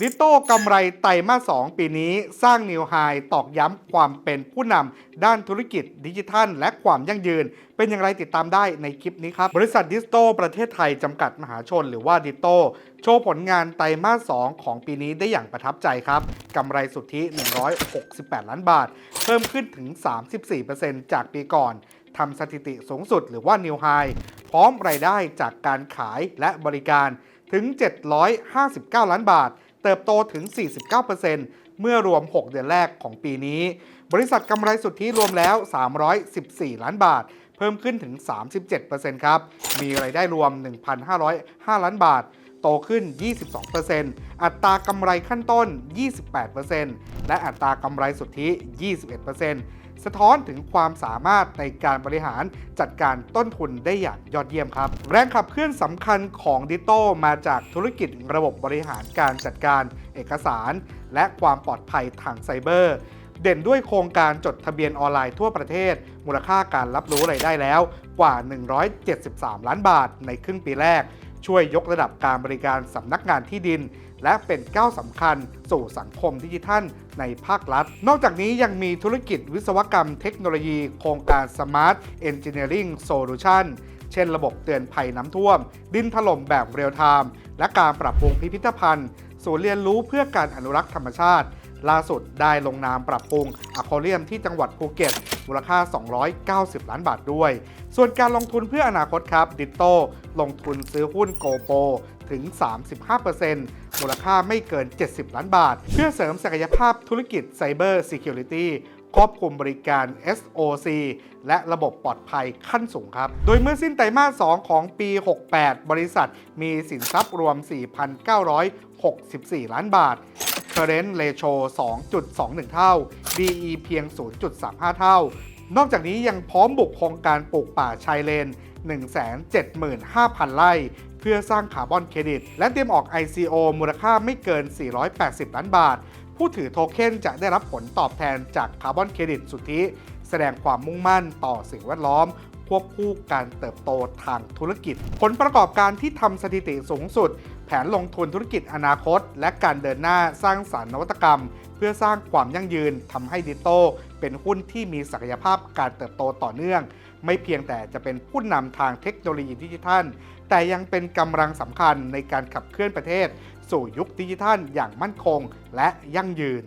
ดิโต้กำไรไตรมาส 2 ปีนี้สร้างนิวไฮตอกย้ำความเป็นผู้นำด้านธุรกิจดิจิทัล และความยั่งยืน เป็นอย่างไรติดตามได้ในคลิปนี้ครับ บริษัทดิสโต้ประเทศไทยจำกัดมหาชนหรือว่าดิโต้โชว์ผลงานไตรมาส 2 ของปีนี้ได้อย่างประทับใจครับกำไรสุทธิ 168 ล้านบาท เพิ่มขึ้นถึง 34%จากปีก่อนทำสถิติสูงสุดหรือว่านิวไฮพร้อมรายได้จากการขายและบริการถึง 759 ล้านบาท เติบโตถึง 49%เมื่อรวม 6 เดือนแรกของปีนี้ บริษัทกำไรสุทธิรวมแล้ว 314 ล้านบาท เพิ่มขึ้นถึง 37%ครับ มีรายได้รวม 1,505 ล้านบาท โตขึ้น 22%อัตรากำไรขั้นต้น 28% และอัตรากำไรสุทธิ 21%สะท้อนถึงความสามารถในการบริหารจัดการต้นทุนได้อย่างยอดเยี่ยมครับ แรงขับเคลื่อนสำคัญของดิโตมาจากธุรกิจระบบบริหารการจัดการเอกสาร และความปลอดภัยทางไซเบอร์เด่นด้วยโครงการจดทะเบียนออนไลน์ทั่วประเทศ มูลค่าการรับรู้รายได้แล้วกว่า 173 ล้านบาทในครึ่งปีแรก ช่วยยกระดับการบริการสำนักงานที่ดิน และเป็นก้าวสำคัญสู่สังคมดิจิทัลในภาครัฐ นอกจากนี้ยังมีธุรกิจวิศวกรรมเทคโนโลยี โครงการ Smart Engineering Solution เช่นระบบเตือนภัยน้ำท่วม ดินถล่มแบบเรียลไทม์และการปรับปรุงพิพิธภัณฑ์ศูนย์เรียนรู้เพื่อการอนุรักษ์ธรรมชาติ ล่าสุดได้ลงนามปรับปรุงอะคอเรียมที่จังหวัดภูเก็ตมูลค่า 290 ล้านบาทด้วย ส่วนการลงทุนเพื่ออนาคตครับดิโตลงทุนซื้อหุ้นโกโปถึง 35%มูลค่าไม่เกิน 70 ล้านบาท เพื่อเสริมศักยภาพธุรกิจไซเบอร์ซิเคียวริตี้ครอบคลุมบริการ SOC และระบบปลอดภัยขั้นสูงครับ โดยเมื่อสิ้นไตรมาส 2 ของปี 68 บริษัทมีสินทรัพย์รวม 4,964 ล้านบาท Current Ratio 2.21 เท่า DE เพียง 0.35 เท่า นอกจากนี้ยังพร้อมบุกโครงการปลูกป่าชายเลน 175,000 ไร่ เพื่อสร้างคาร์บอนเครดิต และเตรียมออก ICO มูลค่าไม่เกิน 480 ล้านบาท ผู้ถือโทเค็นจะได้รับผลตอบแทนจากคาร์บอนเครดิตสุทธิ แสดงความมุ่งมั่นต่อสิ่งแวดล้อมควบคู่การเติบโตทางธุรกิจ ผลประกอบการที่ทำสถิติสูงสุด แผนลงทุนธุรกิจอนาคต และการเดินหน้าสร้างสารรค์นวัตกรรม เพื่อสร้างความยั่งยืนทำให้ดิโตเป็นหุ้นที่มีศักยภาพการเติบโตต่อเนื่อง ไม่เพียงแต่จะเป็นผู้นำทางเทคโนโลยีดิจิทัล แต่ยังเป็นกำลังสำคัญในการขับเคลื่อนประเทศ สู่ยุคดิจิทัลอย่างมั่นคง และยั่งยืน